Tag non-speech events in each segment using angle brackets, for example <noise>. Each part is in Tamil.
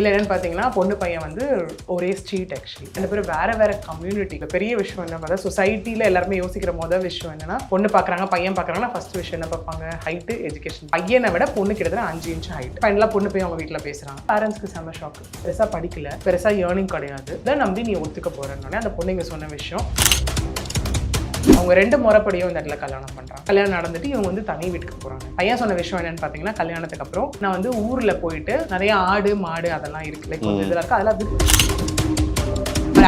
இல்லை என்னன்னு பார்த்தீங்கன்னா பொண்ணு பையன் வந்து ஒரே ஸ்ட்ரீட் ஆக்சுவலி ரெண்டு பேரும் வேற வேற கம்யூனிட்டி பெரிய விஷயம் என்ன பார்த்தா சொசைட்டியில் எல்லாருமே யோசிக்கிற மொதல் விஷயம் என்னன்னா பொண்ணு பார்க்குறாங்க பையன் பார்க்குறாங்கன்னா ஃபர்ஸ்ட் விஷயம் என்ன பார்ப்பாங்க? ஹைட்டு எஜுகேஷன் பையனை விட பொண்ணு கிட்டத்தட்ட அஞ்சு இன்ச் ஹைட் ஃபைனலாக பொண்ணு போய் அவங்க வீட்டில் பேசுகிறாங்க பேரண்ட்ஸ்க்கு செம்ம ஷாக்கு பெருசாக படிக்கல. பெருசாக ஏர்னிங் கிடையாது. இதை நம்பி நீ ஒத்துக்க போறேன்னொடனே அந்த பொண்ணு இங்கே சொன்ன விஷயம். அவங்க ரெண்டு முறைப்படியும் இந்த இடத்துல கல்யாணம் பண்றாங்க. கல்யாணம் நடந்துட்டு இவங்க வந்து தனி வீட்டுக்கு போறாங்க. பையன் சொன்ன விஷயம் என்னன்னு பாத்தீங்கன்னா கல்யாணத்துக்கு அப்புறம் நான் வந்து ஊர்ல போயிட்டு நிறைய ஆடு மாடு அதெல்லாம் இருக்கு. லைக் கொஞ்சம் இதெல்லாம் இருக்கு. அதெல்லாம்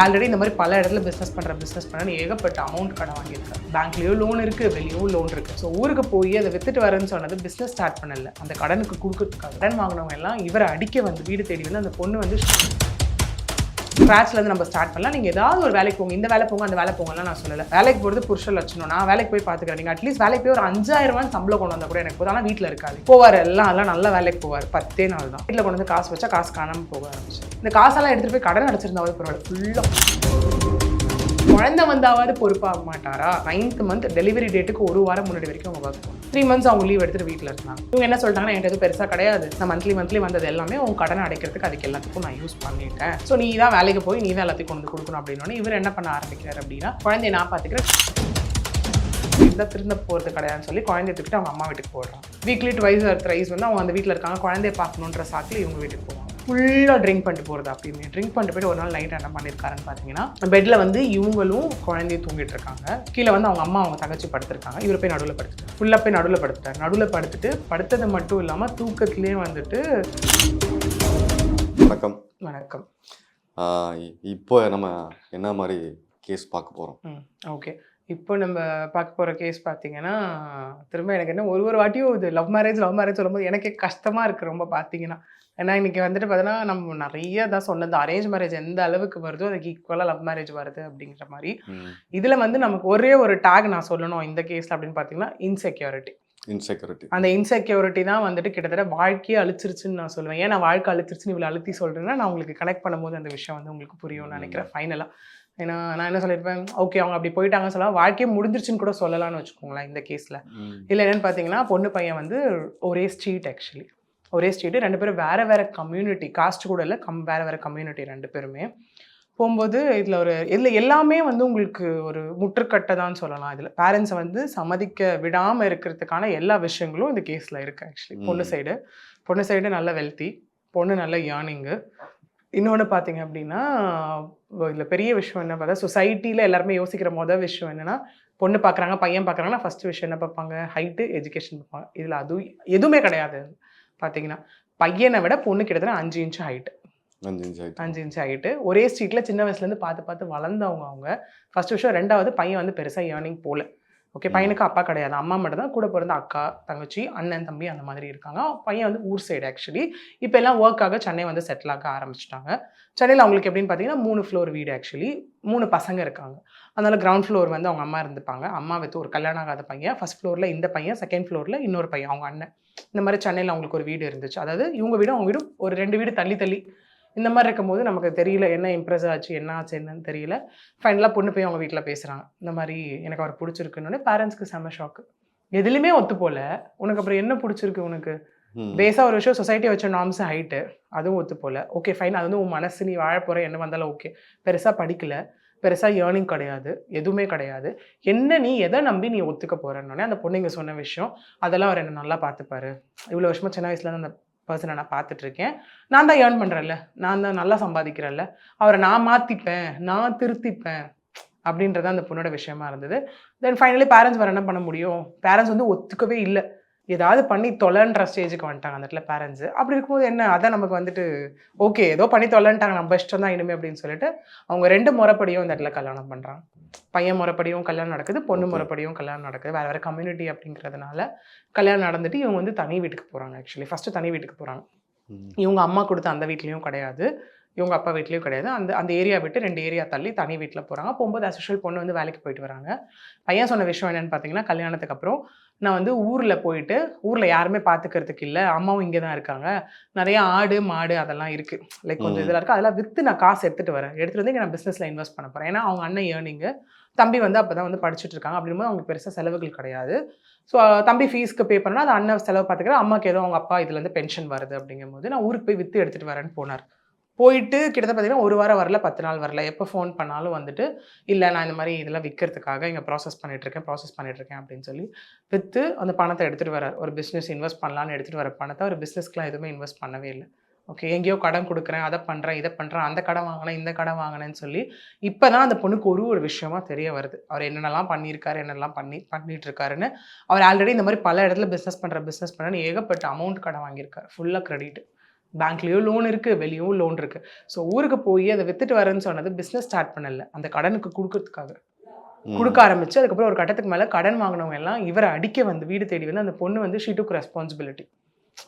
ஆல்ரெடி இந்த மாதிரி பல இடத்துல பிஸ்னஸ் பண்ற பிஸ்னஸ் பண்ண ஏகப்பட்ட அமௌண்ட் கடன் வாங்கியிருக்கேன். பேங்க்லயோ லோன் இருக்கு வெளியும் லோன் இருக்கு. ஸோ ஊருக்கு போய் அதை வித்துட்டு வரேன்னு சொன்னது பிஸ்னஸ் ஸ்டார்ட் பண்ணல. அந்த கடனுக்கு கொடுக்கறதுக்காக கடன் வாங்கினவங்க எல்லாம் இவரை அடிக்க வந்து வீடு தேடி வந்து அந்த பொண்ணு வந்து ஸ்க்ராட்ச்லேருந்து நம்ம ஸ்டார்ட் பண்ணலாம். நீங்கள் ஏதாவது ஒரு வேலைக்கு போங்க. இந்த வேலை போங்க அந்த வேலை போங்கலாம் நான் சொல்லலை. வேலைக்கு போகிறது புருஷ லட்சணம். நான் வேலைக்கு போய் பார்த்துக்கிறேன். நீங்கள் அட்லீஸ்ட் வேலைக்கு போய் ஒரு அஞ்சாயிரம் ரூபாய் சம்பளம் கொண்டு வந்தா கூட எனக்கு போதும். ஆனால் வீட்டில் இருக்காது. போவார் எல்லாம் அதெல்லாம் நல்ல வேலைக்கு போவார். பத்தே நாள் தான். வீட்டில் கொண்டு வந்து காசு வச்சா காசு காணாமல் போக ஆரம்பிச்சு இந்த காசெல்லாம் எடுத்துகிட்டு போய் கடன் அடைச்சிருந்தாவது பரவாயில்ல. ஃபுல்லாக குழந்தை வந்தாவது பொறுப்பாக மாட்டாரா? நைன்த் மந்த் டெலிவரி டேட்டுக்கு ஒரு வாரம் முன்னாடி வரைக்கும் அவங்க ஒர்க் த்ரீ மந்த்ஸ் அவங்க லீவ் எடுத்துட்டு வீட்டில் இருந்தாங்க இவங்க என்ன சொல்லிட்டாங்கன்னா என்கிட்ட எதுவும் பெருசாக கிடையாது. நான் மந்த்லி மந்த்லி வந்தது எல்லாமே உங்க கடனை அடைக்கிறதுக்கு அதுக்கு எல்லாத்துக்கும் நான் யூஸ் பண்ணிட்டேன் ஸோ நீ தான் வேலைக்கு போய் நீ தான் எல்லாத்தையும் கொண்டு வந்து கொடுக்கணும். அப்படின்னு இவர் என்ன பண்ண ஆரம்பிக்கிறார் அப்படின்னா குழந்தைய நான் பார்த்துக்கிறேன். இந்த திருந்த போகிறது கிடையாதுன்னு சொல்லி குழந்தைய தூக்கிட்டு அவங்க அம்மா வீட்டுக்கு போடுறான் வீக்லி டுவைஸ் ஆர் த்ரைஸ் வந்து அவங்க அந்த வீட்டில் இருக்காங்க. குழந்தைய பார்க்கணுன்ற சாக்கில் இவங்க வீட்டுக்கு போவாங்க. ஃபுல்லாக ட்ரிங்க் பண்ணிட்டு போகிறது அப்பயுமே. ட்ரிங்க் பண்ணிட்டு போயிட்டு ஒரு நாள் நைட் என்ன பண்ணியிருக்காருன்னு பார்த்தீங்கன்னா பெட்டில் வந்து இவங்களும் குழந்தைய தூங்கிட்டு இருக்காங்க. கீழே வந்து அவங்க அம்மா அவங்க தங்கச்சி படுத்திருக்காங்க. இவர் போய் நடுவில் படுத்துட்டார். ஃபுல்லாக போய் நடுவில் படுத்துட்டார். நடுவில் படுத்துட்டு படுத்தது மட்டும் இல்லாமல் தூக்கத்திலே வந்துட்டு வணக்கம். வணக்கம். இப்போ நம்ம என்ன மாதிரி கேஸ் பார்க்க போகிறோம் ஓகே இப்போ நம்ம பார்க்க போகிற கேஸ் பார்த்தீங்கன்னா திரும்ப எனக்கு என்ன ஒரு ஒரு வாட்டியும் இது லவ் மேரேஜ் லவ் மேரேஜ் சொல்லும்போது எனக்கே கஷ்டமாக இருக்குது ரொம்ப பார்த்தீங்கன்னா ஏன்னா இன்னைக்கு வந்துட்டு பார்த்தீங்கன்னா நம்ம நிறைய தான் சொன்னது அரேஞ்ச் மேரேஜ் எந்த அளவுக்கு வருதோ அதுக்கு ஈக்குவலாக லவ் மேரேஜ் வருது அப்படிங்கிற மாதிரி. இதில் வந்து நமக்கு ஒரே ஒரு டேக் நான் சொல்லணும் இந்த கேஸில் அப்படின்னு பார்த்தீங்கன்னா இன்செக்யூரிட்டி இன்செக்யூரிட்டி அந்த இன்செக்யூரிட்டி தான் வந்துட்டு கிட்டத்தட்ட வாழ்க்கையே அழிச்சிருச்சுன்னு நான் சொல்லுவேன். ஏன் நான் வாழ்க்கை அழிச்சிருச்சுன்னு இவ்வளோ அழுத்தி சொல்கிறேன்னா நான் உங்களுக்கு கனெக்ட் பண்ணும்போது அந்த விஷயம் வந்து உங்களுக்கு புரியும்னு நினைக்கிறேன் ஃபைனலாக ஏன்னா நான் என்ன சொல்லியிருப்பேன் ஓகே அவங்க அப்படி போயிட்டாங்கன்னு சொல்லலாம் வாழ்க்கையே முடிஞ்சிருச்சுன்னு கூட சொல்லலாம்னு வச்சுக்கோங்களேன் இந்த கேஸில் இல்லை என்னன்னு பார்த்தீங்கன்னா பொண்ணு பையன் வந்து ஒரே ஸ்ட்ரீட் ஆக்சுவலி ஒரே ஸ்ட்ரீட்டு ரெண்டு பேரும் வேற வேற கம்யூனிட்டி காஸ்ட் கூட இல்லை கம் வேற வேற கம்யூனிட்டி ரெண்டு பேருமே. போகும்போது இதில் ஒரு இதில் எல்லாமே வந்து உங்களுக்கு ஒரு முற்றுக்கட்டை தான் சொல்லலாம். இதில் பேரண்ட்ஸை வந்து சம்மதிக்க விடாமல் இருக்கிறதுக்கான எல்லா விஷயங்களும் இந்த கேஸில் இருக்குது ஆக்சுவலி பொண்ணு. சைடு பொண்ணு சைடு நல்ல வெல்த்தி பொண்ணு நல்ல ஏர்னிங்கு இன்னொன்று பார்த்தீங்க அப்படின்னா இதில் பெரிய விஷயம் என்ன பார்த்தா சொசைட்டியில் எல்லாருமே யோசிக்கிற மொதல் விஷயம் என்னன்னா பொண்ணு பார்க்குறாங்க பையன் பார்க்குறாங்கன்னா ஃபர்ஸ்ட் விஷயம் என்ன பார்ப்பாங்க? ஹைட்டு எஜுகேஷன் பார்ப்பாங்க. இதில் அதுவும் எதுவுமே கிடையாது. பார்த்தீங்கன்னா பையனை விட பொண்ணு கிட்டத்தட்ட அஞ்சு இன்ச் ஹைட்டு அஞ்சு இன்ச் ஹைட்டு ஒரே ஸ்ட்ரீட்டில் சின்ன வயசுலேருந்து பார்த்து பார்த்து வளர்ந்தவங்க அவங்க. ஃபர்ஸ்ட் விஷயம். ரெண்டாவது பையன் வந்து பெருசாக ஏர்னிங் போல. ஓகே. பையனுக்கு அப்பா கிடையாது. அம்மா மட்டும் தான் கூட பிறந்த அக்கா தங்கச்சி அண்ணன் தம்பி அந்த மாதிரி இருக்காங்க. பையன் வந்து ஊர் சைடு ஆக்சுவலி இப்போ எல்லாம் ஒர்க்காக சென்னை வந்து செட்டில் ஆக ஆரம்பிச்சிட்டாங்க. சென்னையில் அவங்களுக்கு எப்படின்னு பார்த்தீங்கன்னா மூணு ஃப்ளோர் வீடு ஆக்சுவலி மூணு பசங்க இருக்காங்க. அதனால கிரவுண்ட் ஃப்ளோர் வந்து அவங்க அம்மா இருந்துப்பாங்க. அம்மா வித்து ஒரு கல்யாணம் ஆகாத பையன். ஃபர்ஸ்ட் ஃப்ளோரில் இந்த பையன் செகண்ட் ஃப்ளோரில் இன்னொரு பையன் அவங்க அண்ணன். இந்த மாதிரி சென்னையில் அவங்களுக்கு ஒரு வீடு இருந்துச்சு. அதாவது இவங்க வீடும் அவங்க வீடும் ஒரு ரெண்டு வீடு தள்ளி தள்ளி இந்த மாதிரி இருக்கும்போது நமக்கு தெரியல என்ன இம்ப்ரெஸ் ஆச்சு என்ன ஆச்சு என்னன்னு தெரியல. ஃபைனலாக பொண்ணு போய் அவங்க வீட்டில் பேசுகிறாங்க இந்த மாதிரி எனக்கு அவர் பிடிச்சிருக்குன்னு பேரண்ட்ஸ்க்கு செம்ம ஷாக்கு எதுலையுமே ஒத்து போல உனக்கு அப்புறம் என்ன பிடிச்சிருக்கு உனக்கு? ம். பேஸாக ஒரு விஷயம் சொசைட்டி வச்ச நார்ம்ஸ் ஹைட்டு அதுவும் ஒத்து போல ஓகே ஃபைன் அது வந்து உன் மனசு நீ வாழ போகிற என்ன வந்தாலும் ஓகே பெருசாக படிக்கல. பெருசாக ஏர்னிங் கிடையாது. எதுவுமே கிடையாது. என்ன நீ எதை நம்பி நீ ஒத்துக்க போகிறேன்னொடனே அந்த பொண்ணுங்க சொன்ன விஷயம் அதெல்லாம் அவர் என்ன நல்லா பார்த்துப்பாரு. இவ்வளோ வருஷமா சின்ன வயசுல அந்த பர்சனை நான் பார்த்துட்ருக்கேன் நான் தான் ஏர்ன் பண்ணுறேன்ல நான் தான் நல்லா சம்பாதிக்கிறேன்ல. அவரை நான் மாற்றிப்பேன் நான் திருத்திப்பேன் அப்படின்றது அந்த பொண்ணோட விஷயமா இருந்தது. தென் ஃபைனலி பேரண்ட்ஸ் வேறு என்ன பண்ண முடியும்? பேரண்ட்ஸ் வந்து ஒத்துக்கவே இல்லை. ஏதாவது பண்ணி தொலைன்ற ஸ்டேஜுக்கு வந்துட்டாங்க அந்த இடத்துல பேரண்ட்ஸு அப்படி இருக்கும்போது என்ன? அதான் நமக்கு வந்துட்டு ஓகே ஏதோ பண்ணி தொலைன்ட்டாங்க நம்ம இஷ்டம் தான் இனிமே அப்படின்னு சொல்லிட்டு அவங்க ரெண்டு முறைப்படியும் இந்த இடத்துல கல்யாணம் பண்ணுறாங்க பையன் முறைப்படியும் கல்யாணம் நடக்குது பொண்ணு. முறைப்படியும் கல்யாணம் நடக்குது. வேற வேற கம்யூனிட்டி அப்படிங்கிறதுனால கல்யாணம் நடந்துட்டு இவங்க வந்து தனி வீட்டுக்கு போகிறாங்க ஆக்சுவலி ஃபர்ஸ்ட் தனி வீட்டுக்கு போகிறாங்க. இவங்க அம்மா கொடுத்த அந்த வீட்லேயும் கிடையாது இவங்க அப்பா வீட்லேயும் கிடையாது. அந்த அந்த ஏரியா விட்டு ரெண்டு ஏரியா தள்ளி தனி வீட்டில் போகிறாங்க போகும்போது அசுஷல் பொண்ணு வந்து வேலைக்கு போயிட்டு வராங்க. பையன் சொன்ன விஷயம் என்னன்னு பார்த்தீங்கன்னா கல்யாணத்துக்கு அப்புறம் நான் வந்து ஊரில் போயிட்டு ஊரில் யாருமே பார்த்துக்கிறதுக்கு இல்லை. அம்மாவும் இங்கே தான் இருக்காங்க. நிறைய ஆடு மாடு அதெல்லாம் இருக்குது லைக் கொஞ்சம். இதெல்லாம் இருக்குது அதெல்லாம் விற்று நான் காசு எடுத்துகிட்டு வரேன். எடுத்துகிட்டு வந்து இங்க நான் பிஸ்னஸில் இன்வெஸ்ட் பண்ண போகிறேன் ஏன்னா அவங்க அண்ணன் ஏர்னிங்கு தம்பி வந்து அப்போ தான் வந்து படிச்சுட்டு இருக்காங்க. அப்படிங்கும்போது அவங்களுக்கு பெருசாக செலவுகள் கிடையாது. ஸோ தம்பி ஃபீஸ்க்கு பே பண்ணால் அது அண்ணன் செலவு பார்த்துக்கிறேன் அம்மாக்கு ஏதோ அவங்க அப்பா இதுலேருந்து பென்ஷன் வருது அப்படிங்கும்போது நான் ஊருக்கு போய் விற்று எடுத்துகிட்டு வரேன்னு போனார். போயிட்டு கிட்டத்தட்ட பார்த்தீங்கன்னா ஒரு வாரம் வரல பத்து நாள் வரல. எப்போ ஃபோன் பண்ணாலும் வந்துட்டு இல்லை நான் இந்த மாதிரி இதெல்லாம் விற்கிறதுக்காக இங்கே ப்ராசஸ் பண்ணிகிட்ருக்கேன் ப்ராசஸ் பண்ணிகிட்ருக்கேன் அப்படின்னு சொல்லி விற்று அந்த பணத்தை எடுத்துகிட்டு வர ஒரு பிஸ்னஸ் இன்வெஸ்ட் பண்ணலான்னு எடுத்துகிட்டு வர பணத்தை ஒரு பிஸ்னஸ்க்குலாம் எதுவுமே இன்வெஸ்ட் பண்ணவே இல்லை. ஓகே எங்கேயோ கடன் கொடுக்குறேன் அதை பண்ணுறேன் இதை பண்ணுறேன் அந்த கடன் வாங்கினேன் இந்த கடன் வாங்கினேன்னு சொல்லி இப்போ தான் அந்த பொண்ணுக்கு ஒரு ஒரு விஷயமா தெரிய வருது. அவர் என்னென்னலாம் பண்ணியிருக்காரு என்னெல்லாம் பண்ணி பண்ணிட்டு இருக்காருன்னு அவர் ஆல்ரெடி இந்த மாதிரி பல இடத்துல பிஸ்னஸ் பண்ணுற பிஸ்னஸ் பண்ணுறேன்னு ஏகப்பட்ட அமௌண்ட் கடன் வாங்கியிருக்காரு ஃபுல்லாக கிரெடிட் பேங்க்லேயும் லோன் இருக்குது வெளியும் லோன் இருக்குது ஸோ ஊருக்கு போய் அதை வித்துட்டு வரேன்னு சொன்னது பிஸ்னஸ் ஸ்டார்ட் பண்ணல. அந்த கடனுக்கு கொடுக்கறதுக்காக. கொடுக்க ஆரம்பிச்சு அதுக்கப்புறம் ஒரு கட்டத்துக்கு மேலே கடன் வாங்கினவங்க எல்லாம் இவரை அடிக்க வந்து வீடு தேடி வந்து அந்த பொண்ணு வந்து she took responsibility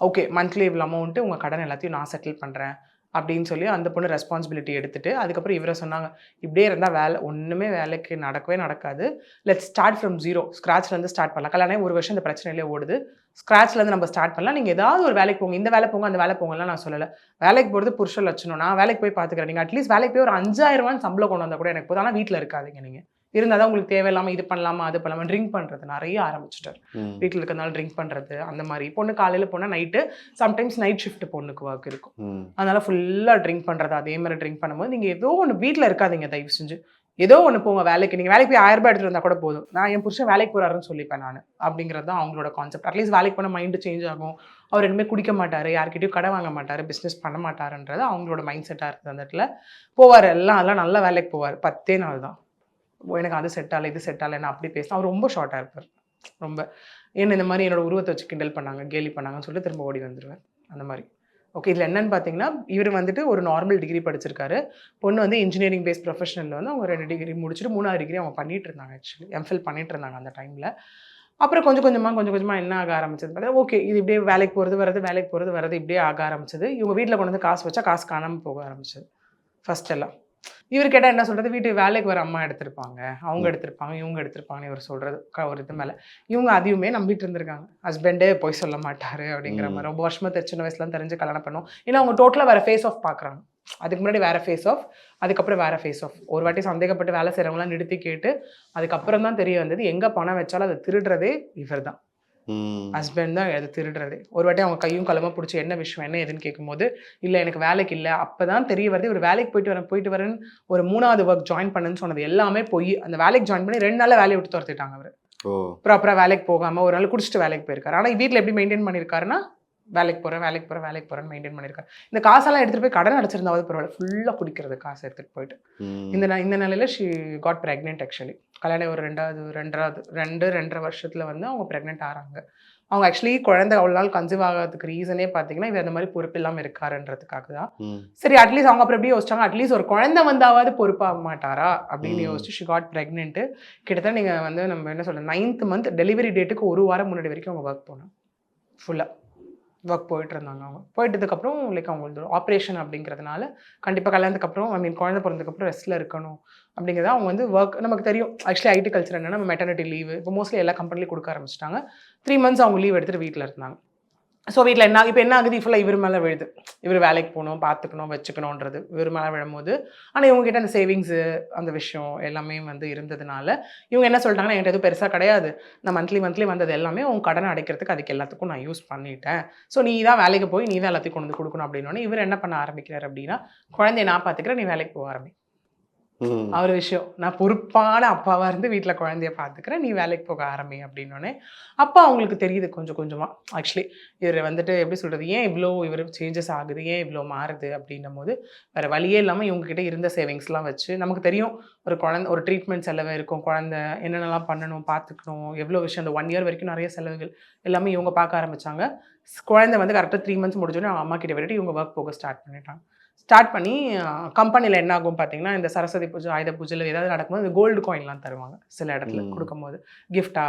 okay monthly இவ்வளோ அமௌண்ட்டு உங்கள் கடன் எல்லாத்தையும் நான் செட்டில் பண்ணுறேன் அப்படின்னு சொல்லி அந்த பொண்ணு ரெஸ்பான்சிபிலிட்டி எடுத்துட்டு அதுக்கப்புறம் இவரை சொன்னாங்க இப்படியே இருந்தால் வேலை ஒன்றுமே வேலைக்கு நடக்கவே நடக்காது. லெட் ஸ்டார்ட் ஃப்ரம் ஜீரோ ஸ்க்ராட்ச்லேருந்து ஸ்டார்ட் பண்ணலாம். கல்யாணம் ஒரு வருஷம் இந்த பிரச்சனையிலே ஓடுது. ஸ்க்ராட்ச்லேருந்து நம்ம ஸ்டார்ட் பண்ணலாம். நீங்கள் ஏதாவது ஒரு வேலைக்கு போங்க. இந்த வேலை போங்க அந்த வேலை போங்கலாம் நான் சொல்லலை. வேலைக்கு போகிறது புருஷ லட்சணம். நான் வேலைக்கு போய் பார்த்துக்கிறேன். நீங்கள் அட்லீஸ்ட் வேலைக்கு போய் ஒரு அஞ்சாயிரம் ரூபான்னு சம்பளம் கொண்டு வந்தால் கூட எனக்கு போதும். ஆனால் வீட்டில் இருக்காதீங்க நீங்கள் இருந்தால் தான் உங்களுக்கு தேவையில்லாமல் இது பண்ணலாமா அது பண்ணலாமா ட்ரிங்க் பண்ணுறது நிறைய ஆரம்பிச்சிட்டார். வீட்டில் இருக்கிறதுனால ட்ரிங்க் பண்ணுறது அந்த மாதிரி. பொண்ணு காலையில் போனால் நைட்டு சம்டைம்ஸ் நைட் ஷிஃப்ட் பொண்ணுக்கு ஒர்க் இருக்கும். அதனால ஃபுல்லாக ட்ரிங்க் பண்ணுறது அதே மாதிரி ட்ரிங்க் பண்ணும்போது நீங்கள் ஏதோ ஒன்று வீட்டில் இருக்காதீங்க தயவு செஞ்சு. ஏதோ ஒன்று போங்க வேலைக்கு. நீங்கள் வேலைக்கு போய் ஆயிரம் ரூபாய் எடுத்துட்டு வந்தால் கூட போதும். நான் என் புருஷன் வேலைக்கு போறாருன்னு சொல்லிப்பேன் நான். அப்படிங்கிறது தான் அவங்களோட கான்செப்ட் அட்லீஸ்ட் வேலைக்கு போனால் மைண்டு சேஞ்ச் ஆகும். அவர் இனிமேல் குடிக்க மாட்டார் யார்கிட்டயும் கடை வாங்க மாட்டார் பிஸ்னஸ் பண்ண மாட்டாருன்றது அவங்களோட மைண்ட் செட்டாக இருக்குது அந்த இடத்துல போவார் எல்லாம் அதெல்லாம் நல்ல வேலைக்கு போவார். பத்தே நாள் தான். எனக்கு அது செட் ஆகலை இது செட் ஆகல நான் அப்படி பேசினா அவர் ரொம்ப ஷார்ட்டாக இருப்பார். ரொம்ப. என்ன இந்த மாதிரி என்னோட உருவத்தை வச்சு கிண்டல் பண்ணாங்க கேலி பண்ணாங்கன்னு சொல்லிட்டு திரும்ப ஓடி வந்துடுவேன் அந்த மாதிரி. ஓகே இதில் என்னன்னு பார்த்தீங்கன்னா இவர் வந்துட்டு ஒரு நார்மல் டிகிரி படிச்சிருக்காரு. பொண்ணு வந்து இன்ஜினியரிங் பேஸ் ப்ரொஃபஷனில் வந்து அவங்க ரெண்டு டிகிரி முடிச்சுட்டு மூணாவது டிகிரி அவங்க பண்ணிட்டு இருந்தாங்க ஆக்சுவலி எம்ஃபில் பண்ணிட்டு இருந்தாங்க அந்த டைமில் அப்புறம் கொஞ்சம் கொஞ்சமாக கொஞ்சம் கொஞ்சமாக என்ன ஆக ஆரம்பிச்சது பார்த்தா ஓகே இது இப்படியே வேலைக்கு போகிறது வரது வேலைக்கு போகிறது வரது இப்படியே ஆக ஆரம்பிச்சது. இவங்க வீட்டில் கொண்டு வந்து காசு வச்சா காசு காணாமல் போக ஆரம்பிச்சது. ஃபர்ஸ்ட் எல்லாம். இவர் கேட்டால் என்ன சொல்கிறது வீட்டு வேலைக்கு வர அம்மா எடுத்திருப்பாங்க. அவங்க எடுத்திருப்பாங்க இவங்க எடுத்திருப்பாங்கன்னு இவர் சொல்கிறது ஒரு இது மேலே. இவங்க அதையுமே நம்பிட்டு இருந்திருக்காங்க. ஹஸ்பண்டே போய் சொல்ல மாட்டாரு அப்படிங்கிற. மாதிரி. ரொம்ப வருஷமா தெ- சின்ன வயசுல தெரிஞ்சு கல்யாணம் பண்ணோம் ஏன்னா அவங்க டோட்டலாக வேற ஃபேஸ் ஆஃப் பார்க்குறாங்க அதுக்கு முன்னாடி வேற ஃபேஸ் ஆஃப் அதுக்கப்புறம் வேற ஃபேஸ் ஆஃப் ஒரு வாட்டி சந்தேகப்பட்டு வேலை செய்கிறவங்களாம் நிறுத்தி கேட்டு அதுக்கப்புறம் தான் தெரிய வந்தது. எங்கே பணம் வச்சாலும் அதை திருடுறதே இவர் தான். ஹஸ்பண்ட் தான் அதை திருடுறதே. ஒரு வாட்டி அவங்க கையும் களமா பிடிச்சி என்ன விஷயம் என்ன ஏதுன்னு கேட்கும்போது இல்லை எனக்கு வேலைக்கு இல்லை. அப்போ தான் தெரிய வருது ஒரு வேலைக்கு போயிட்டு வரேன் போயிட்டு வரேன்னு ஒரு மூணாவது ஒர்க் ஜாயின் பண்ணுன்னு சொன்னது. எல்லாமே போய் அந்த வேலைக்கு ஜாயின் பண்ணி ரெண்டு நாளில் வேலையை விட்டு துரத்திட்டாங்க அவர். ப்ராப்பராக வேலைக்கு போகாமல் ஒரு நாள் குடிச்சிட்டு வேலைக்கு போயிருக்காரு. ஆனால் வீட்டில் எப்படி மெயின்டைன் பண்ணியிருக்காருன்னா வேலைக்கு போகிறேன் வேலைக்கு போகிறேன் வேலைக்கு போகிறேன்னு மெயின்டைன் பண்ணியிருக்காரு இந்த காசெல்லாம் எடுத்துகிட்டு போய் கடன் அடைச்சிருந்தாவது பரவாயில்ல. ஃபுல்லாக குடிக்கிறது காசு எடுத்துகிட்டு போயிட்டு. இந்த இந்த நிலையில ஷி காட் ப்ரெக்னென்ட் ஆக்சுவலி கல்யாணம் ஒரு ரெண்டாவது ரெண்டாவது ரெண்டு ரெண்டரை வருஷத்தில் வந்து அவங்க ப்ரெக்னென்ட் ஆகிறாங்க அவங்க ஆக்சுவலி குழந்தை அவ்வளோ நாள் கன்சீவ் ஆகிறதுக்கு ரீசனே பார்த்தீங்கன்னா இவர் அந்த மாதிரி பொறுப்பு இல்லாமல் இருக்காருன்றதுக்காக தான். சரி அட்லீஸ்ட் அவங்க அப்புறம் எப்படி யோசிச்சாங்க? அட்லீஸ்ட் ஒரு குழந்தை வந்தாவது பொறுப்பாக மாட்டாரா? அப்படின்னு. யோசிச்சு ஷி காட் ப்ரெக்னென்ட்டு கிட்டத்தட்ட நீங்கள் வந்து நம்ம என்ன சொல்றது? நைன்த் மந்த் டெலிவரி டேட்டுக்கு ஒரு வாரம் முன்னாடி வரைக்கும் அவங்க ஒர்க் போனாங்க. ஃபுல்லாக ஒர்க் போயிட்டு இருந்தாங்க அவங்க. போயிட்டதுக்கப்புறம் லைக் அவங்களுக்கு ஆப்ரேஷன் அப்படிங்கிறதுனால கண்டிப்பாக கல்யாணத்துக்கு அப்புறம் ஐ மீன் குழந்தை பிறந்ததுக்கப்புறம் ரெஸ்ட்டில் இருக்கணும் அப்படிங்கிறத அவங்க வந்து ஒர்க் நமக்கு தெரியும். ஆக்சுவலி ஐடி கல்ச்சர் என்னென்னா மெட்டர்னிட்டி லீவு இப்போ மோஸ்ட்லி எல்லா கம்பெனிலையும் கொடுக்க ஆரம்பிச்சிட்டாங்க. த்ரீ மந்த்ஸ் அவங்க லீவ் எடுத்துகிட்டு வீட்டில் இருந்தாங்க. ஸோ வீட்டில் என்ன இப்போ என்ன ஆகுது? ஃபுல்லாக இவர் மேலே விழுது. இவர் வேலைக்கு போகணும் பார்த்துக்கணும் வச்சுக்கணுன்றது இவர் மேலே விழும்போது. ஆனால் இவங்ககிட்ட அந்த சேவிங்ஸு அந்த விஷயம் எல்லாமே வந்து இருந்ததுனால இவங்க என்ன சொல்லிட்டாங்கன்னா என்கிட்ட எதுவும் பெருசாக கிடையாது. நான் மந்த்லி மந்த்லி வந்தது எல்லாமே உன் கடனை அடைக்கிறதுக்கு அதுக்கு எல்லாத்துக்கும் நான் யூஸ் பண்ணிட்டேன். ஸோ நீ தான் வேலைக்கு போய் நீ தான் எல்லாத்தையும் கொண்டு வந்து கொடுக்கணும். அப்படின்னோடனே இவர் என்ன பண்ண ஆரம்பிக்கிறார் அப்படின்னா குழந்தைய நான் பார்த்துக்கிறேன் நீ வேலைக்கு போக ஆரம்பி. அவர் விஷயம். நான் பொறுப்பான அப்பாவா இருந்து வீட்டில் குழந்தைய பார்த்துக்கிறேன் நீ வேலைக்கு போக ஆரம்பி அப்படின்னோடனே அப்பா அவங்களுக்கு தெரியுது கொஞ்சம் கொஞ்சமாக ஆக்சுவலி இவர் வந்துட்டு எப்படி சொல்கிறது ஏன் இவ்வளோ இவர் சேஞ்சஸ் ஆகுது ஏன் இவ்வளோ மாறுது அப்படின்னும் போது வேறு வழியே இல்லாமல் இவங்ககிட்ட இருந்த சேவிங்ஸ்லாம் வச்சு நமக்கு தெரியும் ஒரு குழந்த ஒரு ட்ரீட்மெண்ட் செலவு இருக்கும் குழந்தை என்னென்னலாம் பண்ணணும் பார்த்துக்கணும் எவ்வளோ விஷயம் அந்த ஒன் இயர் வரைக்கும் நிறைய செலவுகள் எல்லாமே இவங்க பார்க்க ஆரம்பிச்சாங்க. குழந்தை வந்து கரெக்டாக த்ரீ மந்த்ஸ் முடிஞ்சோடனே அவங்க அம்மா கிட்ட விட்டுட்டு இவங்க ஒர்க் போக ஸ்டார்ட் பண்ணிட்டாங்க. ஸ்டார்ட் பண்ணி கம்பெனியில் என்ன ஆகும் பார்த்தீங்கன்னா இந்த சரஸ்வதி பூஜை ஆயுத பூஜையில் ஏதாவது நடக்கும்போது இந்த கோல்டு காயின்லாம் தருவாங்க சில இடத்துல. கொடுக்கும்போது. கிஃப்டா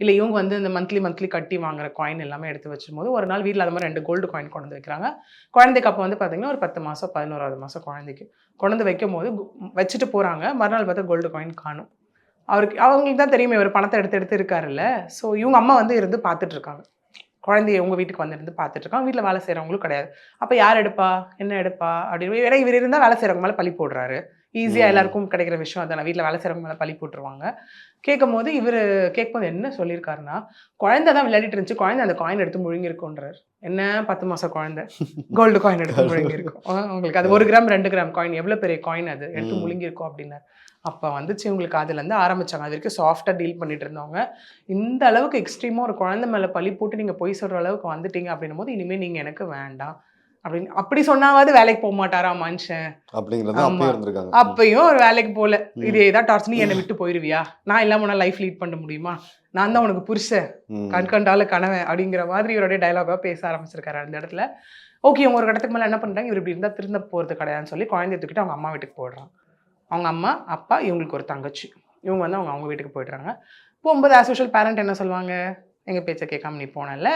இல்லை இவங்க வந்து இந்த மந்த்லி மந்த்லி கட்டி வாங்குற காயின் எல்லாமே எடுத்து வச்சும்போது ஒரு நாள் வீட்டில் அது மாதிரி ரெண்டு கோல்டு காயின் கொண்டு வந்து வைக்கிறாங்க. குழந்தைக்கு அப்போ வந்து பார்த்தீங்கன்னா ஒரு பத்து மாதம் பதினோராவது மாதம் குழந்தைக்கு கொண்டு வைக்கும் போது வச்சுட்டு போகிறாங்க மறுநாள் பார்த்தா கோல்டு காயின் காணும். அவருக்கு அவங்களுக்கு தான் தெரியுமே ஒரு பணத்தை எடுத்து எடுத்து இருக்காருல்ல. ஸோ இவங்க அம்மா வந்து இருந்து பார்த்துட்டு இருக்காங்க. குழந்தைய உங்கள் வீட்டுக்கு வந்துருந்து பார்த்துட்ருக்கான். வீட்டில் வேலை செய்கிறவங்களும் கிடையாது. அப்போ யார் எடுப்பா? என்ன எடுப்பா? அப்படின்னு. ஏன்னா இவர் இருந்தால் வேலை செய்கிறவங்க மேலே பழி போடுறாரு. ஈஸியாக. எல்லாருக்கும் கிடைக்கிற விஷயம் அதான்? வீட்டில் வேலை செய்கிறவங்க மேலே பழி போட்டுருவாங்க. கேட்கும் போது இவர் கேட்கும்போது என்ன சொல்லியிருக்காருன்னா குழந்தை தான் விளையாடிட்டு இருந்துச்சு குழந்தை அந்த காயின் எடுத்து முழுங்கிருக்கோன்றார் என்ன? பத்து மாசம் குழந்தை. கோல்டு காயின் எடுத்து <laughs> முழுங்கிருக்கும் உங்களுக்கு அது ஒரு கிராம் ரெண்டு கிராம் காயின் எவ்வளோ பெரிய காயின் அது? எடுத்து. முழுங்கிருக்கோம் அப்படின்னாரு. அப்போ வந்துச்சு இவங்களுக்கு அதுலேருந்து ஆரம்பிச்சாங்க. அது வரைக்கும் சாஃப்டாக டீல் பண்ணிட்டு இருந்தவங்க. இந்த அளவுக்கு எக்ஸ்ட்ரீமாக ஒரு குழந்தை மேலே பழி போட்டு நீங்கள் பொய் சொல்கிற அளவுக்கு வந்துட்டீங்க அப்படின்னும் போது இனிமேல் நீங்கள் எனக்கு வேண்டாம். அப்படின்னு. அப்படி சொன்னாவது வேலைக்கு போக மாட்டாரா மனுஷன். அப்படிங்கிறது அப்பயும் ஒரு வேலைக்கு போகல ம். இது ஏதாவது டார்ச் நீ என்னை விட்டு போயிருவியா? நான் இல்லாம நான் லைஃப் லீட் பண்ண முடியுமா? நான் தான் உனக்கு புருஷன். ம். கண் கண்டால கனவன் அப்படிங்கிற மாதிரி இவருடைய டைலாகாக பேச ஆரம்பிச்சிருக்காரு அந்த இடத்துல. ஓகே இவங்க ஒரு கட்டத்துக்கு மேலே என்ன பண்ணுறாங்க இவர் இப்படி இருந்தால் திருந்த போகிறது கிடையாதுன்னு சொல்லி குழந்தைய தூக்கிட்டு அவங்க அம்மா வீட்டுக்கு போயிடுறாங்க. அவங்க அம்மா அப்பா இவங்களுக்கு ஒரு தங்கச்சி. இவங்க வந்து அவங்க அவங்க வீட்டுக்கு போயிடுறாங்க. போகும்போது ஆஸ் யூஷுவல் பேரண்ட் என்ன சொல்லுவாங்க? எங்கள் பேச்சை கேட்காம நீ போனல.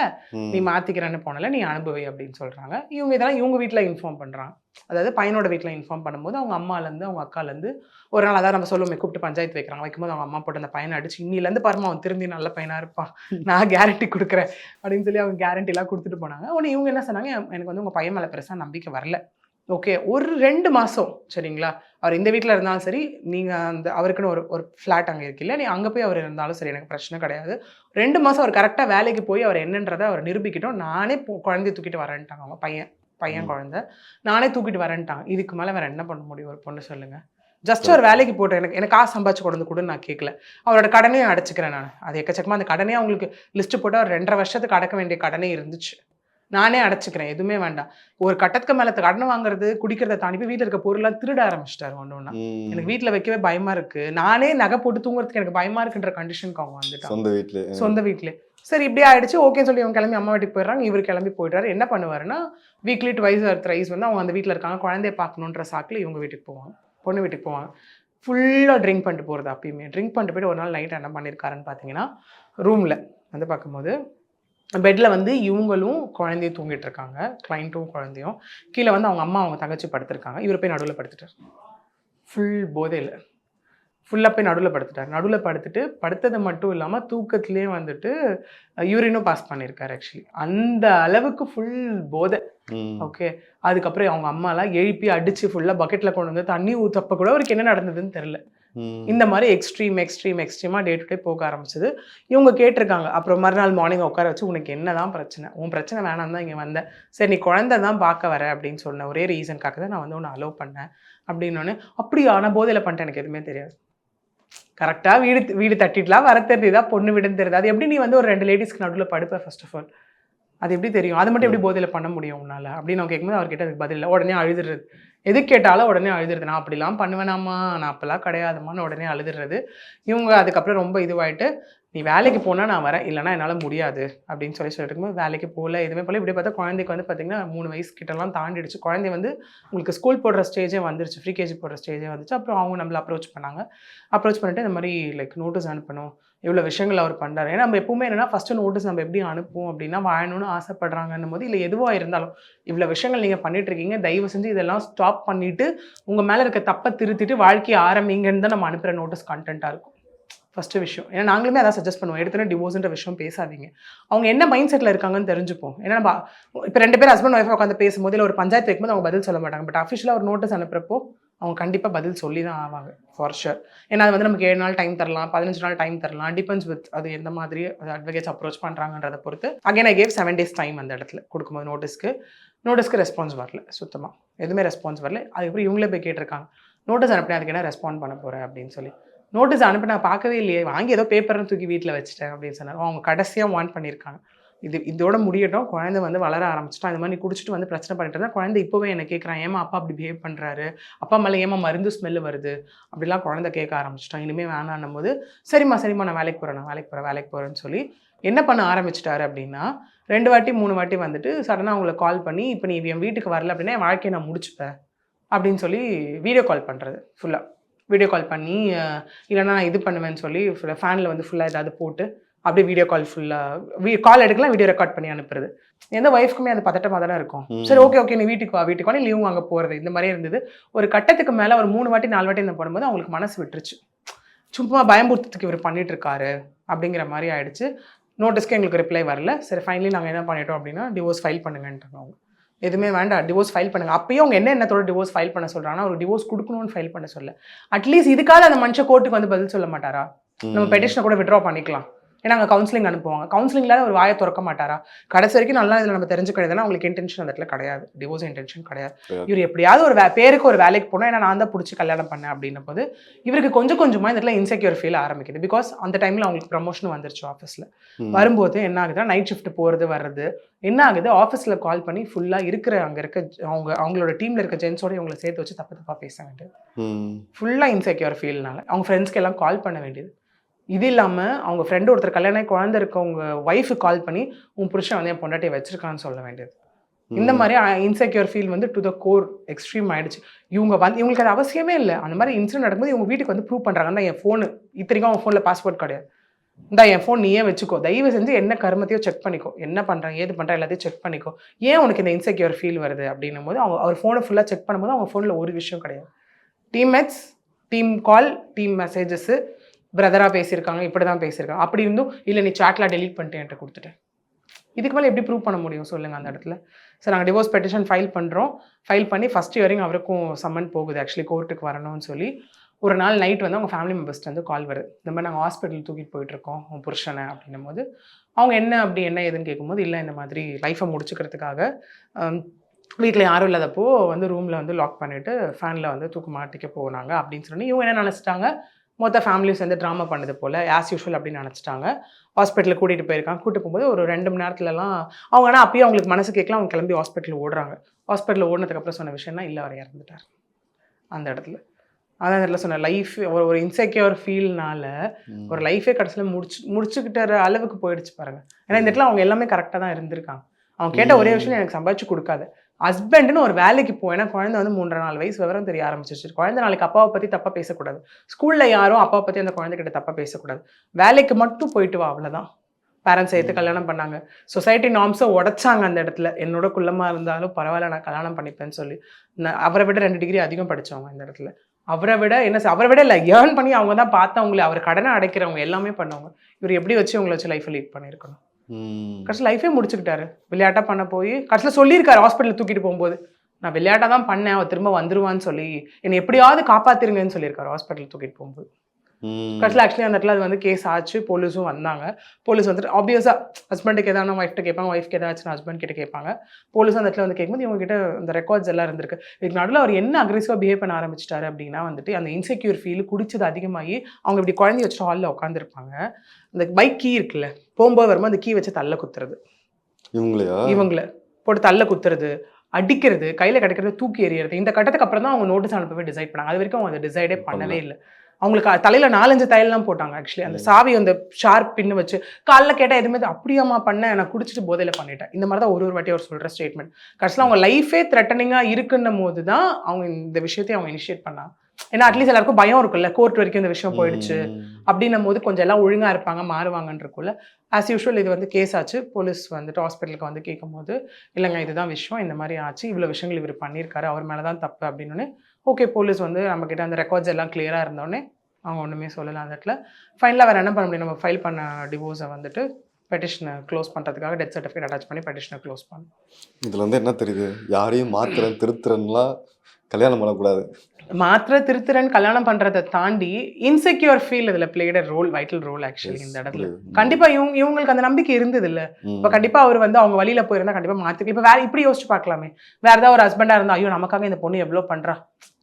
நீ மாற்றிக்கிறேன்னு போனல நீ அனுபவி அப்படின்னு சொல்கிறாங்க இவங்க இதெல்லாம் இவங்க வீட்டில் இன்ஃபார்ம் பண்ணுறாங்க அதாவது பையனோட வீட்டில் இன்ஃபார்ம் பண்ணும்போது அவங்க அம்மாலேருந்து அவங்க அக்காலேருந்து ஒரு நாள் அதான் நம்ம சொல்லுவோமே கூப்பிட்டு பஞ்சாயத்து வைக்கிறாங்க. வைக்கும்போது அவங்க அம்மா போட்டு அந்த பையனை அடிச்சு இன்னிலேருந்து பாருமா அவன் திரும்பி நல்ல பையனாக இருப்பான் நான் கேரண்டி கொடுக்குறேன். அப்படின்னு சொல்லி அவங்க கேரண்டிலாம் கொடுத்துட்டு போனாங்க. உடனே இவங்க என்ன சொன்னாங்க எனக்கு வந்து உங்கள் பையன் மேலே பெருசாக நம்பிக்கை வரல. ஓகே ஒரு ரெண்டு மாதம் சரிங்களா? அவர் இந்த வீட்டில் இருந்தாலும் சரி நீங்கள் அந்த அவருக்குன்னு ஒரு ஒரு ஃப்ளாட் அங்கே இருக்குல்ல நீ அங்கே போய் அவர் இருந்தாலும் சரி எனக்கு பிரச்சனை கிடையாது. ரெண்டு மாதம் அவர் கரெக்டாக வேலைக்கு போய் அவர் என்னன்றதை அவர் நிரூபிக்கிட்டோம். நானே குழந்தைய தூக்கிட்டு வரேன்ட்டாங்க அவங்க பையன் பையன். குழந்தை. நானே தூக்கிட்டு வரேன்ட்டாங்க. இதுக்கு மேலே வேற என்ன பண்ண முடியும்? ஒரு பொண்ணு சொல்லுங்க. ஜஸ்ட் ஒரு வேலைக்கு போட்டு எனக்கு எனக்கு காசு சம்பாதிச்சு கொண்டு கொடுன்னு நான் கேட்கல அவரோட கடனையும் அடைச்சிக்கிறேன் நான். அது எக்கச்சக்கமாக அந்த கடனே அவங்களுக்கு லிஸ்ட் போட்டு அவர் ரெண்டரை வருஷத்துக்கு அடக்க வேண்டிய கடனே இருந்துச்சு. நானே அடைச்சிக்கிறேன். எதுவுமே வேண்டாம். ஒரு கட்டத்துக்கு மேலே கடன் வாங்குறது குடிக்கிறத தாண்டி போய் வீட்டில் இருக்க பொருளாக திருட ஆரம்பிச்சிட்டாரு ஒன்று ஒன்றா ம். எனக்கு வீட்டில் வைக்கவே பயமா இருக்கு. நானே நகை போட்டு தூங்குறதுக்கு எனக்கு பயமா இருக்குன்ற கண்டிஷனுக்கு அவங்க வந்துட்டாங்க. சொந்த வீட்டுல சொந்த சரி இப்படி ஆயிடுச்சு. ஓகேன்னு சொல்லி அவங்க கிளம்பி அம்மா வீட்டுக்கு போயிடுறாங்க. இவர் கிளம்பி போயிடுறாரு. என்ன பண்ணுவாருன்னா வீக்லி ட்வைஸ் ஆர் த்ரைஸ் வந்து அவங்க அந்த வீட்டில் இருக்காங்க. குழந்தைய பார்க்கணுன்ற சாக்கில் இவங்க வீட்டுக்கு போவாங்க. பொண்ணு வீட்டுக்கு போவாங்க. ஃபுல்லாக ட்ரிங்க் பண்ணிட்டு போகிறது அப்பயுமே. ட்ரிங்க் பண்ணிட்டு போயிட்டு ஒரு நாள் நைட் என்ன பண்ணியிருக்காருன்னு பார்த்தீங்கன்னா ரூமில் வந்து பார்க்கும்போது பெட்டில் வந்து இவங்களும் குழந்தையும் தூங்கிட்டு இருக்காங்க. கிளைண்ட்டும் குழந்தையும். கீழே வந்து அவங்க அம்மா அவங்க தங்கச்சி படுத்திருக்காங்க. இவர் போய் நடுவில் படுத்துட்டார். ஃபுல் போதையில். ஃபுல்லாக போய் நடுவில் படுத்துட்டார். நடுவில் படுத்துட்டு படுத்தது மட்டும் இல்லாமல் தூக்கத்துலேயே வந்துட்டு யூரினும் பாஸ் பண்ணியிருக்காரு ஆக்சுவலி அந்த அளவுக்கு ஃபுல் போதை. ஓகே அதுக்கப்புறம் அவங்க அம்மாலாம் எழுப்பி அடிச்சு ஃபுல்லாக பக்கெட்டில் கொண்டு வந்து தண்ணி ஊற்றப்ப கூட அவருக்கு என்ன நடந்ததுன்னு தெரில. இந்த மாதிரி எக்ஸ்ட்ரீம் எக்ஸ்ட்ரீம் எக்ஸ்ட்ரீமாக டே டு டே போக ஆரம்பிச்சது. இவங்க கேட்டிருக்காங்க அப்புறம் மறுநாள் மார்னிங் உட்கார வச்சு உனக்கு என்னதான் பிரச்சனை? உன் பிரச்சனை வேணாம் தான் இங்கே வந்தேன் சரி நீ குழந்தை தான் பார்க்க வர அப்படின்னு சொன்ன ஒரே ரீசனுக்காக தான் நான் வந்து உன்னை அலோவ் பண்ணேன் அப்படின்னோடனே அப்படியா நான் போதையில் பண்ணிட்டேன் எனக்கு எதுவுமே தெரியாது. கரெக்டாக வீடு வீடு தட்டிட்டுலாம் வர தெரியுதா பொண்ணு விடுன்னு தெரியுது? அது எப்படி நீ வந்து ஒரு ரெண்டு லேடிஸ்க்கு நடுவில் படுப்ப ஃபர்ஸ்ட் ஆஃப் ஆல் அது எப்படி தெரியும்? அது மட்டும் எப்படி போதையில் பண்ண முடியும் உன்னால? அப்படின்னு நான் கேட்கும்போது அவர்கிட்ட அதுக்கு பதில் உடனே அழுதுறது எது கேட்டாலும் உடனே அழுதுறது நான் அப்படிலாம் பண்ணுவேனாமா நான் அப்பெல்லாம் கிடையாதுமான்னு உடனே அழுதுறது இவங்க அதுக்கப்புறம் ரொம்ப இதுவாயிட்டு நீ வேலைக்கு போனால் நான் வரேன். இல்லைன்னா என்னால் முடியாது. அப்படின்னு சொல்லி சொல்லிட்டு இருக்கும்போது வேலைக்கு போகல எதுவுமே போல இப்படி பார்த்தா குழந்தைக்கு வந்து பார்த்தீங்கன்னா மூணு வயசு கிட்டலாம் தாண்டிடுச்சு. குழந்தை வந்து உங்களுக்கு ஸ்கூல் போடுற ஸ்டேஜே வந்துருச்சு. ஃப்ரீ கேஜி போடுற ஸ்டேஜே வந்துச்சு அப்புறம் அவங்க நம்மளை அப்ரோச் பண்ணாங்க. அப்ரோச் பண்ணிட்டு இந்த மாதிரி லைக் நோட்டீஸ் அனுப்பணும். இவ்வளோ விஷயங்கள் அவர் பண்ணுறாரு ஏன்னா நம்ம எப்பவுமே என்னன்னா ஃபஸ்ட்டு நோட்டீஸ் நம்ம எப்படி அனுப்புவோம் அப்படின்னா வாழணும்னு ஆசைப்படுறாங்கன்னும் போது இல்லை எதுவாக இருந்தாலும் இவ்வளோ விஷயங்கள் நீங்கள் பண்ணிட்டு இருக்கீங்க தயவு செஞ்சு இதெல்லாம் ஸ்டாப் பண்ணிவிட்டு உங்கள் மேலே இருக்க தப்பை திருத்திட்டு வாழ்க்கையை ஆரம்பிங்கன்னு தான் நம்ம அனுப்புகிற நோட்டீஸ் கண்டென்ட்டாக இருக்கும். ஃபஸ்ட்டு விஷயம். ஏன்னா நாங்களுமே அதான் சஜஸ்ட் பண்ணுவோம். எடுத்துன டிவோர்ஸ்ன்ற விஷயம் பேசாதீங்க. அவங்க என்ன மைண்ட் செட்டில் இருக்காங்கன்னு தெரிஞ்சுப்போம். ஏன்னா நம்ம இப்போ ரெண்டு பேர் ஹஸ்பண்ட் ஒய்ஃப் உட்காந்து பேசும்போது இல்லை ஒரு பஞ்சாயத்து வைக்கும்போது அவங்க பதில் சொல்ல மாட்டாங்க. பட் அஃபிஷியலாக ஒரு நோட்டீஸ் அனுப்புறப்போ அவங்க கண்டிப்பாக பதில் சொல்லி தான் ஆவாங்க ஃபார் ஷுர் ஏன்னா அது வந்து நமக்கு ஏழு நாள் டைம் தரலாம் பதினஞ்சு நாள் டைம் தரலாம் டிபெண்ட்ஸ் வித் அது எந்த மாதிரி அட்வொகேட்ஸ் அப்ரோச் பண்ணுறாங்கன்றதை பொறுத்து. Again I gave seven days time அந்த இடத்துல கொடுக்கும்போது நோட்டீஸ்க்கு நோட்டீஸ்க்கு ரெஸ்பான்ஸ் வரல சுத்தமாக எதுவுமே ரெஸ்பான்ஸ் வரல. அதுக்கப்புறம் இவங்களே போய் கேட்டிருக்காங்க நோட்டீஸ் அனுப்பினேன் அதுக்கு என்ன ரெஸ்பாண்ட் பண்ண போகிறேன் அப்படின்னு சொல்லி. நோட்டீஸ் அனுப்பி நான் பார்க்கவே இல்லையே வாங்கி ஏதோ பேப்பர்னு தூக்கி வீட்டில் வச்சுட்டேன் அப்படின்னு சொன்னாங்க. அவங்க கடைசியாக வான் பண்ணியிருக்காங்க. இது இதோட முடியட்டும். குழந்தை வந்து வளர ஆரம்பிச்சிட்டோம் அது மாதிரி நீ குடிச்சிட்டு வந்து பிரச்சனை பண்ணிட்டு இருந்தா குழந்தை இப்போவே என்ன கேட்குறான் ஏமா அப்பா அப்படி பிஹேவ் பண்ணுறாரு அப்பா மேலே ஏமா மருந்து ஸ்மெல் வருது? அப்படிலாம் குழந்தை கேட்க ஆரம்பிச்சிட்டான் இனிமேல் வேணான்னும் போது சரிம்மா சரிம்மா நான் வேலைக்கு போகிறேன் நான் வேலைக்கு போகிறேன் வேலைக்கு போகிறேன்னு சொல்லி என்ன பண்ண ஆரம்பிச்சிட்டாரு அப்படின்னா ரெண்டு வாட்டி மூணு வாட்டி வந்துட்டு சடனாக அவங்களை கால் பண்ணி இப்போ நீ என் வீட்டுக்கு வரல அப்படின்னா என் வாழ்க்கையை நான் முடிச்சுப்பேன். அப்படின்னு சொல்லி வீடியோ கால் பண்ணுறது ஃபுல்லாக வீடியோ கால் பண்ணி இல்லைன்னா நான் இது பண்ணுவேன்னு சொல்லி ஃபேனில் வந்து ஃபுல்லாக ஏதாவது போட்டு அப்படியே வீடியோ கால் ஃபுல்லாக கால் எடுக்கலாம் வீடியோ ரெக்கார்ட் பண்ணி அனுப்புறது. எந்த ஒய்ஃப்க்குமே அது பதட்டமாக தானே இருக்கும். சரி ஓகே ஓகே நீ வீட்டுக்கு வா வீட்டுக்கு வா இவங்க அங்கே போகிறது இந்த மாதிரியே இருந்தது. ஒரு கட்டத்துக்கு மேலே ஒரு மூணு வாட்டி நாலு வாட்டி இந்த போடும்போது அவங்களுக்கு மனசு விட்டுருச்சு. சும்மா பயம்புறுத்துறதுக்கு இவர் பண்ணிட்டு இருக்காரு அப்படிங்கிற மாதிரி ஆயிடுச்சு. நோட்டீஸ்க்கு எங்களுக்கு ரிப்ளை வரல. சரி ஃபைனலி நாங்கள் என்ன பண்ணிட்டோம் அப்படின்னா டிவோர்ஸ் ஃபைல் பண்ணுங்கன்ட்டாங்க அவங்க. எதுவுமே வேண்டாம் டிவோர்ஸ் ஃபைல் பண்ணுங்க. அப்பயும் அவங்க என்ன என்னத்தோட டிவோர்ஸ் ஃபைல் பண்ண சொல்றாங்கன்னா ஒரு டிவோர்ஸ் கொடுக்கணும்னு ஃபைல் பண்ண சொல்ல. அட்லீஸ்ட் இதுக்காக அந்த மனுஷன் கோர்ட்டுக்கு வந்து பதில் சொல்ல மாட்டாரா? நம்ம பெட்டிஷனை கூட விட்ரா பண்ணிக்கலாம். ஏன்னா அங்கே கவுன்சிலிங் அனுப்புவாங்க. கவுன்சிலிங்ல ஒரு வாயை திறக்க மாட்டாரா? கடைசி வரைக்கும் நல்லா இதில் நம்ம தெரிஞ்சுக்கிறதுனா அவங்களுக்கு இன்டென்ஷன் அந்த இடத்துல கிடையாது. டிவோர்ஸ் இன்டென்ஷன் கிடையாது. இவர் எப்படியாவது ஒரு பேருக்கு ஒரு வேலைக்கு போனால் ஏன்னா நான் தான் பிடிச்சி கல்யாணம் பண்ணேன் அப்படின்னும் போது இவருக்கு கொஞ்சம் கொஞ்சமாக இந்த இடத்துல இன்செக்யூர் ஃபீல் ஆரம்பிக்குது. பிகாஸ் அந்த டைமில் அவங்களுக்கு ப்ரமோஷன் வந்துருச்சு ஆஃபீஸில். வரும்போது என்ன ஆகுதுன்னா நைட் ஷிஃப்ட் போகிறது வர்றது. என்ன ஆகுது? ஆஃபீஸில் கால் பண்ணி ஃபுல்லாக இருக்கிற அங்கே இருக்க அவங்க அவங்களோட டீமில் இருக்க ஜென்ஸோட இவங்களை சேர்த்து வச்சு தப்பு தப்பாக பேச வேண்டியது. ஃபுல்லாக இன்செக்யூர் ஃபீல்னால அவங்க ஃப்ரெண்ட்ஸ்க்கு எல்லாம் கால் பண்ண வேண்டியது. இது இல்லாமல் அவங்க ஃப்ரெண்டு ஒருத்தர் கல்யாணம் குழந்தை இருக்கவங்க ஒய்ஃபுக்கு கால் பண்ணி உன் புருஷன் வந்து என் பொண்டாட்டியை வச்சிருக்கான்னு சொல்ல வேண்டியது. இந்த மாதிரி இன்செக்யூர் ஃபீல் வந்து டு த கோர் எக்ஸ்ட்ரீம் ஆயிடுச்சு. இவங்க வந்து இவங்களுக்கு அது அவசியமே இல்லை. அந்த மாதிரி இன்சிடென்ட் நடக்கும்போது இவங்க வீட்டுக்கு வந்து ப்ரூவ் பண்ணுறாங்க தான் என் ஃபோனு இத்தனைக்கும் அவன் ஃபோனில் பாஸ்வேர்ட் கிடையாது. இந்தா என் ஃபோன் நீயே வச்சுக்கோ. தயவு செஞ்சு என்ன கருமத்தையோ செக் பண்ணிக்கோ. என்ன பண்ணுறேன் ஏது பண்ணுறேன் எல்லாத்தையும் செக் பண்ணிக்கோ. ஏன் உனக்கு இந்த இன்செக்யூர் ஃபீல் வருது? அப்படின்னும் போது அவங்க அவர் ஃபோனை ஃபுல்லாக செக் பண்ணும்போது அவங்க ஃபோனில் ஒரு விஷயம் கிடையாது. Teammates team call team messages பிரதராக பேசியிருக்காங்க இப்படி தான் பேசியிருக்காங்க. அப்படி இருந்தும் இல்லை நீ சாட்டில் டெலீட் பண்ணிட்டு என்கிட்ட கொடுத்துட்டேன். இதுக்கு மேலே எப்படி ப்ரூவ் பண்ண முடியும்? சொல்லுங்கள் அந்த இடத்துல. சார் நாங்கள் டிவோர்ஸ் பெட்டிஷன் ஃபைல் பண்ணுறோம் ஃபைல் பண்ணி ஃபஸ்ட் இயரிங் அவருக்கும் சம்மன் போகுது. ஆக்சுவலி கோர்ட்டுக்கு வரணும்னு சொல்லி. ஒரு நாள் நைட் வந்து அவங்க ஃபேமிலி மெம்பர்ஸ்ட்டு வந்து கால் வருது. இந்த மாதிரி நாங்கள் ஹாஸ்பிட்டல் தூக்கிட்டு போயிட்டுருக்கோம் உன் புருஷனை அப்படின்னும் போது. அவங்க என்ன அப்படி என்ன ஏதுன்னு கேட்கும்போது இல்லை இந்த மாதிரி லைஃப்பை முடிச்சுக்கிறதுக்காக வீட்டில் யாரும் இல்லாதப்போ வந்து ரூமில் வந்து லாக் பண்ணிவிட்டு ஃபேனில் வந்து தூக்கு மாட்டிக்க போனாங்க அப்படின்னு சொல்லி இவங்க என்ன நினச்சிட்டாங்க? மொத்த ஃபேமிலிஸ் வந்து ட்ராமா பண்ணது போல் ஆஸ் யூஷுவல் அப்படின்னு நினச்சிட்டாங்க. ஹாஸ்பிட்டலுக்கு கூட்டிகிட்டு போயிருக்காங்க. கூட்டிட்டு போகும்போது ஒரு ரெண்டு மணி நேரத்துலலாம் அவங்க ஆனால் அப்பயும் அவங்களுக்கு மனசு கேட்கலாம் அவங்க கிளம்பி ஹாஸ்பிட்டல் ஓடுறாங்க. ஹாஸ்பிட்டல் ஓடினதுக்கப்புறம் சொன்ன விஷயம்னா இல்லை அவர் இறந்துட்டார். அந்த இடத்துல. அதான் அந்த இடத்துல சொன்ன லைஃப் ஒரு ஒரு இன்செக்யூர் ஃபீல்னால. ஒரு லைஃபே கடைசியில் முடிச்சு முடிச்சுக்கிட்ட அளவுக்கு போயிடுச்சு பாருங்க. ஏன்னா இந்த இடத்துல அவங்க எல்லாமே கரெக்டாக தான் இருந்திருக்காங்க. அவங்க கேட்ட ஒரே விஷயம் எனக்கு சம்பாதிச்சு கொடுக்காது. ஹஸ்பண்டுன்னு ஒரு வேலைக்கு போ ஏன்னா குழந்தை வந்து மூன்றரை நாலு வயசு விவரம் தெரிய ஆரம்பிச்சிருச்சு. குழந்தை நாளைக்கு அப்பாவை பற்றி தப்பாக பேசக்கூடாது. ஸ்கூலில் யாரும் அப்பாவை பற்றி அந்த குழந்தைகிட்ட தப்பாக பேசக்கூடாது. வேலைக்கு மட்டும் போயிட்டு வா அவ்வளோதான் பேரண்ட்ஸ் எடுத்து கல்யாணம் பண்ணாங்க. சொசைட்டி நார்ம்ஸை உடைச்சாங்க அந்த இடத்துல. என்னோட குள்ளமாக இருந்தாலும் பரவாயில்ல நான் கல்யாணம் பண்ணிப்பேன்னு சொல்லி. நான் அவரை விட ரெண்டு டிகிரி அதிகம் படிச்சவங்க இந்த இடத்துல. அவரை விட என்ன அவரை விட இல்லை ஏர்ன் பண்ணி அவங்க தான் பார்த்தவங்களே அவர் கடனை அடைக்கிறவங்க எல்லாமே பண்ணவங்க. இவர் எப்படி வச்சு உங்களை வச்சு லைஃப்பை லீட் பண்ணியிருக்கணும். கடைசியில் லைஃபே முடிச்சுக்கிட்டாரு. விளையாட்டா பண்ண போய் கடைசியில் சொல்லியிருக்காரு ஹாஸ்பிட்டலில் தூக்கிட்டு போகும்போது. நான் விளையாட்டா தான் பண்ணேன் அவள் திரும்ப வந்துருவான்னு சொல்லி என்னை எப்படியாவது காப்பாத்திருங்கன்னு சொல்லியிருக்காரு ஹாஸ்பிட்டல் தூக்கிட்டு போகும்போது. கடைசியில் ஆக்சுவலி அந்த இடத்துல அது வந்து கேஸ் ஆச்சு. போலீஸும் வந்தாங்க. போலீஸ் வந்துட்டு ஆப்வியஸாக ஹஸ்பண்டுக்கு எதாவது ஒய்ஃப்ட்ட கேட்பாங்க. ஒய்ஃப்க்கு ஏதாச்சும் ஹஸ்பண்ட் கிட்ட கேட்பாங்க. போலீஸ் அந்த இடத்துல வந்து கேட்கும்போது இவங்க கிட்ட அந்த ரெக்கார்ட்ஸ் எல்லாம் இருந்திருக்கு. இதுக்கு நடுவில் அவர் என்ன அக்ரெசிவாக பிஹேவ் பண்ண ஆரம்பிச்சிட்டாரு அப்படின்னா வந்துட்டு அந்த இன்செக்யூர் ஃபீல் குடிச்சது அதிகமாகி அவங்க இப்படி குழந்தைய வச்சு ஹாலில் உட்காந்துருப்பாங்க அந்த பைக் கீ இருக்குல்ல போகும்போது வரும்போது அந்த கீ வச்சு தள்ள குத்துறது. இவங்களையா? இவங்கள. போட்டு தள்ள குத்துறது அடிக்கிறது கையில் கிடைக்கிறது தூக்கி எறியறது. இந்த கட்டத்துக்கு அப்புறம் தான் அவங்க நோட்டீஸ் அனுப்பவே டிசைட் பண்ணாங்க. அது வரைக்கும் அவங்க அதை டிசைடே பண்ணவே இல்லை. அவங்களுக்கு தலையில நாலஞ்சு தையல்லாம் போட்டாங்க ஆக்சுவலி அந்த சாவி அந்த ஷார்ப் பின்னு வச்சு காலைல கேட்டால் எதுவுமே இது அப்படியாம்மா பண்ணேன் நான் குடிச்சிட்டு போதையில பண்ணிட்டேன். இந்த மாதிரி தான் ஒரு ஒரு வாட்டி அவர் சொல்ற ஸ்டேட்மெண்ட் கடைசியில் அவங்க லைஃபே த்ரெட்டனிங்காக இருக்குன்னும் போது தான் அவங்க இந்த விஷயத்தை அவங்க இனிஷியேட் பண்ணாங்க ஏன்னா அட்லீஸ்ட் எல்லாருக்கும் பயம் இருக்குல்ல கோர்ட் வரைக்கும் இந்த விஷயம் போயிடுச்சு. அப்படின்னும் போது கொஞ்சம் எல்லாம் ஒழுங்கா இருப்பாங்க மாறுவாங்கன்னு இருக்குல்ல ஆஸ் யூஷுவல் இது வந்து கேஸ் ஆச்சு. போலீஸ் வந்துட்டு ஹாஸ்பிட்டலுக்கு வந்து கேட்கும்போது இல்லைங்க இதுதான் விஷயம் இந்த மாதிரி ஆச்சு இவ்வளோ விஷயங்கள் இவர் பண்ணியிருக்காரு அவர் மேலே தான் தப்பு அப்படின்னு ஓகே போலீஸ் வந்து நம்மக்கிட்ட அந்த ரெக்கார்ட்ஸ் எல்லாம் கிளியராக இருந்தோடனே அவங்க ஒன்றுமே சொல்லலை அந்த இடத்துல. ஃபைனலாக வேறு என்ன பண்ண முடியும்? நம்ம ஃபைல் பண்ண டிவோர்ஸை வந்துட்டு பெட்டிஷனை க்ளோஸ் பண்ணுறதுக்காக டெத் சர்டிஃபிகேட் அட்டாச் பண்ணி பெட்டிஷனை க்ளோஸ் பண்ணோம் இதில் வந்து என்ன தெரியுது? யாரையும் மாத்திரம் திருத்துறேன்லாம் கல்யாணம் பண்ணக்கூடாது மாத்திரை திருத்துறன்னு கல்யாணம் பண்ணுறதை தாண்டி இன்செக்யூர் ஃபீல் இதில் played role vital role actually இந்த இடத்துல. கண்டிப்பா இவங்க இவங்களுக்கு அந்த நம்பிக்கை இருந்தது இல்ல. இப்ப கண்டிப்பா அவர் வந்து அவங்க வழியில போயிருந்தா கண்டிப்பா மாத்தி இப்ப வேற இப்படி யோசிச்சு பார்க்கலாமே வேற ஏதாவது ஒரு ஹஸ்பண்டா இருந்தா ஐயோ நமக்காக இந்த பொண்ணு எவ்வளவு பண்றா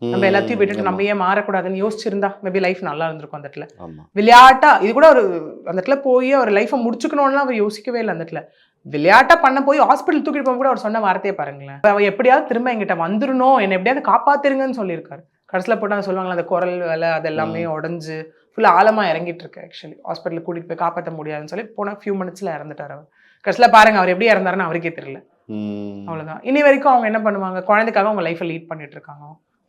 நம்ம. எல்லாத்தையும் விட்டுட்டு. நம்ம ஏன் மாறக்கூடாதுன்னு யோசிச்சிருந்தா மேபி லைஃப் நல்லா இருந்திருக்கும் அந்த இடத்துல விளையாட்டா இது கூட ஒரு அந்த இடத்துல போய் அவர் லைஃபை முடிச்சுக்கணும்லாம் அவர் யோசிக்கவே இல்லை அந்த இடத்துல விளையாட்டா பண்ண போய் ஹாஸ்பிட்டல் தூக்கிட்டு போக கூட அவர் சொன்ன வார்த்தையை பாருங்களேன். அவ எப்படியாவது திரும்ப எங்கிட்ட வந்துடணும் என்னை எப்படியாவது காப்பாத்திருங்கன்னு சொல்லியிருக்காரு. கடைசியில் போட்டு சொல்லுவாங்களா அந்த குரல் வேலை அது எல்லாமே உடஞ்சு ஃபுல்லாக ஆழமா இறங்கிட்டு இருக்கு ஆக்சுவலி ஹாஸ்பிட்டலுக்கு கூட்டிட்டு போய் காப்பாற்ற முடியாதுன்னு சொல்லி போன ஃபியூ மினிட்ஸ்ல இறந்துட்டார் அவர். கடைசியில் பாருங்க அவர் எப்படி இறந்தாருன்னு அவருக்கே தெரியல. ம். அவ்வளவுதான். இனி வரைக்கும் அவங்க என்ன பண்ணுவாங்க? குழந்தைக்காக அவங்க லைஃப்பை லீட் பண்ணிட்டு இருக்காங்க.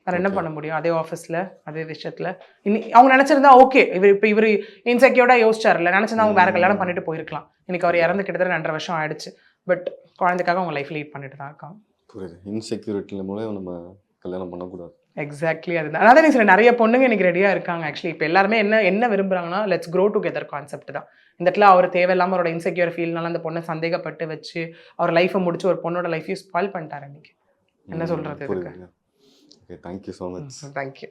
வேற என்ன. பண்ண முடியும்? அதே ஆஃபீஸ்ல அதே விஷயத்துல. இனி அவங்க நினைச்சிருந்தா ஓகே இவர் இப்போ இவர் இன்செக்யூர்டா யோசிச்சார்ல நினைச்சிருந்தா அவங்க வேற கல்யாணம் பண்ணிட்டு போயிருக்கலாம். இன்னைக்கு அவர் இறந்து கிட்டத்தட்ட ரெண்டரை வருஷம் ஆயிடுச்சு. பட் குழந்தைக்காக அவங்க லைஃப் லீட் பண்ணிட்டு தான் இருக்காங்க. புரியுது. இன்செக்யூரிட்டி மூலம் நம்ம கல்யாணம் பண்ணக்கூடாது. எக்ஸாக்ட்லி அதுதான் அதான் நீ சொல்ல நிறைய பொண்ணுங்க இன்னைக்கு ரெடியாக இருக்காங்க ஆக்சுவலி இப்போ எல்லாருமே என்ன என்ன விரும்புறாங்கன்னா லெட்ஸ் க்ரோ டுகெதர் கான்செப்ட் தான். இந்த இடத்துல அவர் தேவையில்லாம அவரோட இன்செக்யூர் ஃபீல்னால அந்த பொண்ணை சந்தேகப்பட்டு வச்சு அவர் லைஃப்பை முடிச்சு ஒரு பொண்ணோட லைஃபையும் ஸ்பாயில் பண்ணிட்டாரு இன்னைக்கு. என்ன சொல்றது இதுக்கு? Okay, thank you so much. Mm-hmm, thank you.